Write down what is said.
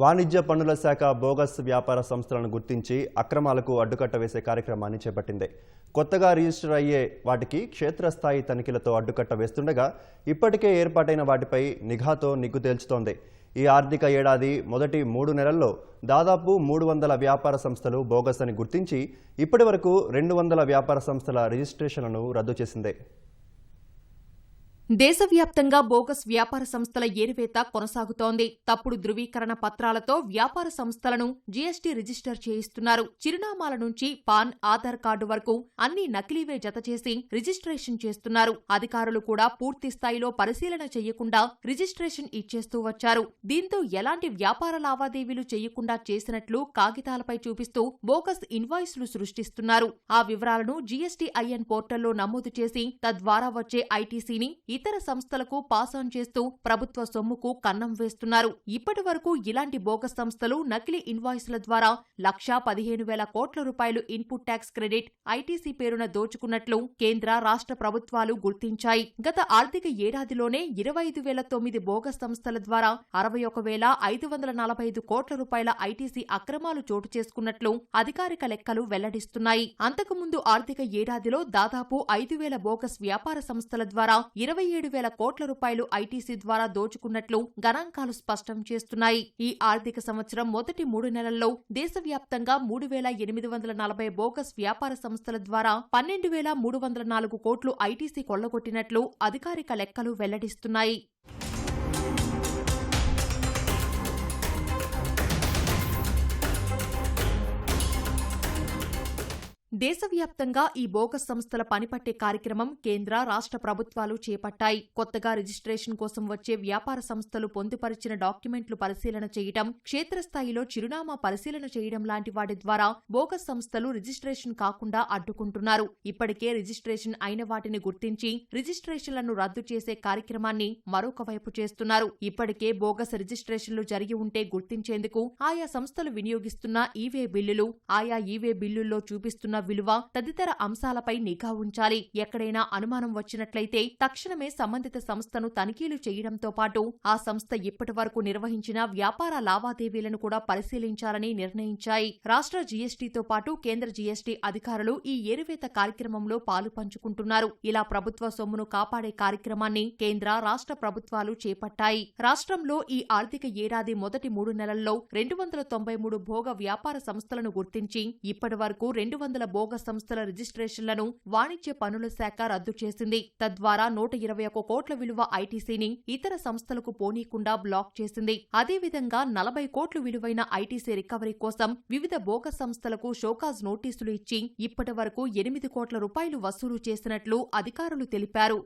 వాణిజ్య పన్నుల శాఖ బోగస్ వ్యాపార సంస్థలను గుర్తించి అక్రమాలకు అడ్డుకట్ట వేసే కార్యక్రమాన్ని చేపట్టింది. కొత్తగా రిజిస్టర్ అయ్యే వాటికి క్షేత్రస్థాయి తనిఖీలతో అడ్డుకట్ట వేస్తుండగా ఇప్పటికే ఏర్పాటైన వాటిపై నిఘాతో నిగ్గు తేల్చుతోంది. ఈ ఆర్థిక ఏడాది మొదటి మూడు నెలల్లో దాదాపు మూడు వందల వ్యాపార సంస్థలు బోగస్ అని గుర్తించి ఇప్పటి వరకు రెండు వందల వ్యాపార సంస్థల రిజిస్ట్రేషన్లను రద్దు చేసింది. దేశవ్యాప్తంగా బోగస్ వ్యాపార సంస్థల ఏరివేత కొనసాగుతోంది. తప్పుడు ధృవీకరణ పత్రాలతో వ్యాపార సంస్థలను జీఎస్టీ రిజిస్టర్ చేయిస్తున్నారు. చిరునామాల నుంచి పాన్ ఆధార్ కార్డు వరకు అన్ని నకిలీవే జతచేసి రిజిస్ట్రేషన్ చేస్తున్నారు. అధికారులు కూడా పూర్తి స్థాయిలో పరిశీలన చేయకుండా రిజిస్ట్రేషన్ ఇచ్చేస్తూ వచ్చారు. దీంతో ఎలాంటి వ్యాపార లావాదేవీలు చేయకుండా చేసినట్లు కాగితాలపై చూపిస్తూ బోగస్ ఇన్వాయిస్లు సృష్టిస్తున్నారు. ఆ వివరాలను జీఎస్టీఐఎన్ పోర్టల్లో నమోదు చేసి తద్వారా వచ్చే ఐటీసీని ఇతర సంస్థలకు పాస్ ఆన్ చేస్తూ ప్రభుత్వ సొమ్ముకు కన్నం వేస్తున్నారు. ఇప్పటి వరకు ఇలాంటి బోగస్ సంస్థలు నకిలీ ఇన్వాయిస్ల ద్వారా లక్షా పదిహేను వేల కోట్ల రూపాయలు ఇన్పుట్ ట్యాక్స్ క్రెడిట్ ఐటీసీ పేరున దోచుకున్నట్లు కేంద్ర రాష్ట్ర ప్రభుత్వాలు గుర్తించాయి. గత ఆర్థిక ఏడాదిలోనే ఇరవై ఐదు వేల తొమ్మిది బోగస్ సంస్థల ద్వారా అరవై ఒక వేల ఐదు వందల నలభై ఐదు కోట్ల రూపాయల ఐటీసీ అక్రమాలు చోటు చేసుకున్నట్లు అధికారిక లెక్కలు వెల్లడిస్తున్నాయి. అంతకుముందు ఆర్థిక ఏడాదిలో దాదాపు ఐదు వేల బోగస్ వ్యాపార సంస్థల ద్వారా ఇరవై ఏడు వేల కోట్ల రూపాయలు ఐటీసీ ద్వారా దోచుకున్నట్లు గణాంకాలు స్పష్టం చేస్తున్నాయి. ఈ ఆర్థిక సంవత్సరం మొదటి మూడు నెలల్లో దేశవ్యాప్తంగా మూడు వేల ఎనిమిది వందల నలభై బోగస్ వ్యాపార సంస్థల ద్వారా పన్నెండు వేల మూడు వందల నాలుగు కోట్లు ఐటీసీ కొల్లగొట్టినట్లు అధికారిక లెక్కలు వెల్లడిస్తున్నాయి. దేశవ్యాప్తంగా ఈ బోగస్ సంస్థల పనిపట్టే కార్యక్రమం కేంద్ర రాష్ట్ర ప్రభుత్వాలు చేపట్టాయి. కొత్తగా రిజిస్ట్రేషన్ కోసం వచ్చే వ్యాపార సంస్థలు పొందుపరిచిన డాక్యుమెంట్లు పరిశీలన చేయడం క్షేత్రస్థాయిలో చిరునామా పరిశీలన చేయడం లాంటి వాటి ద్వారా బోగస్ సంస్థలు రిజిస్ట్రేషన్ కాకుండా అడ్డుకుంటున్నారు. ఇప్పటికే రిజిస్ట్రేషన్ అయిన వాటిని గుర్తించి రిజిస్ట్రేషన్లను రద్దు చేసే కార్యక్రమాన్ని మరొక వైపు చేస్తున్నారు. ఇప్పటికే బోగస్ రిజిస్ట్రేషన్లు జరిగి ఉంటే గుర్తించేందుకు ఆయా సంస్థలు వినియోగిస్తున్న ఈవే బిల్లులు ఆయా ఈవే బిల్లుల్లో చూపిస్తున్న విలువ తదితర అంశాలపై నిఘా ఉంచాలి. ఎక్కడైనా అనుమానం వచ్చినట్లయితే తక్షణమే సంబంధిత సంస్థను తనిఖీలు చేయడంతో పాటు ఆ సంస్థ ఇప్పటి వరకు నిర్వహించిన వ్యాపార లావాదేవీలను కూడా పరిశీలించాలని నిర్ణయించాయి. రాష్ట్ర జీఎస్టీతో పాటు కేంద్ర జీఎస్టీ అధికారులు ఈ ఏరువేత కార్యక్రమంలో పాలు పంచుకుంటున్నారు. ఇలా ప్రభుత్వ సొమ్మును కాపాడే కార్యక్రమాన్ని కేంద్ర రాష్ట్ర ప్రభుత్వాలు చేపట్టాయి. రాష్ట్రంలో ఈ ఆర్థిక ఏడాది మొదటి మూడు నెలల్లో రెండు వందల తొంభై మూడు భోగ వ్యాపార సంస్థలను గుర్తించి ఇప్పటి వరకు రెండు వందల బోగ సంస్థల రిజిస్ట్రేషన్లను వాణిజ్య పన్నుల శాఖ రద్దు చేసింది. తద్వారా నూట ఇరవై ఒక కోట్ల విలువ ఐటీసీని ఇతర సంస్థలకు పోనీకుండా బ్లాక్ చేసింది. అదేవిధంగా నలభై కోట్లు విలువైన ఐటీసీ రికవరీ కోసం వివిధ బోగ సంస్థలకు షోకాజ్ నోటీసులు ఇచ్చి ఇప్పటి వరకు ఎనిమిది కోట్ల రూపాయలు వసూలు చేసినట్లు అధికారులు తెలిపారు.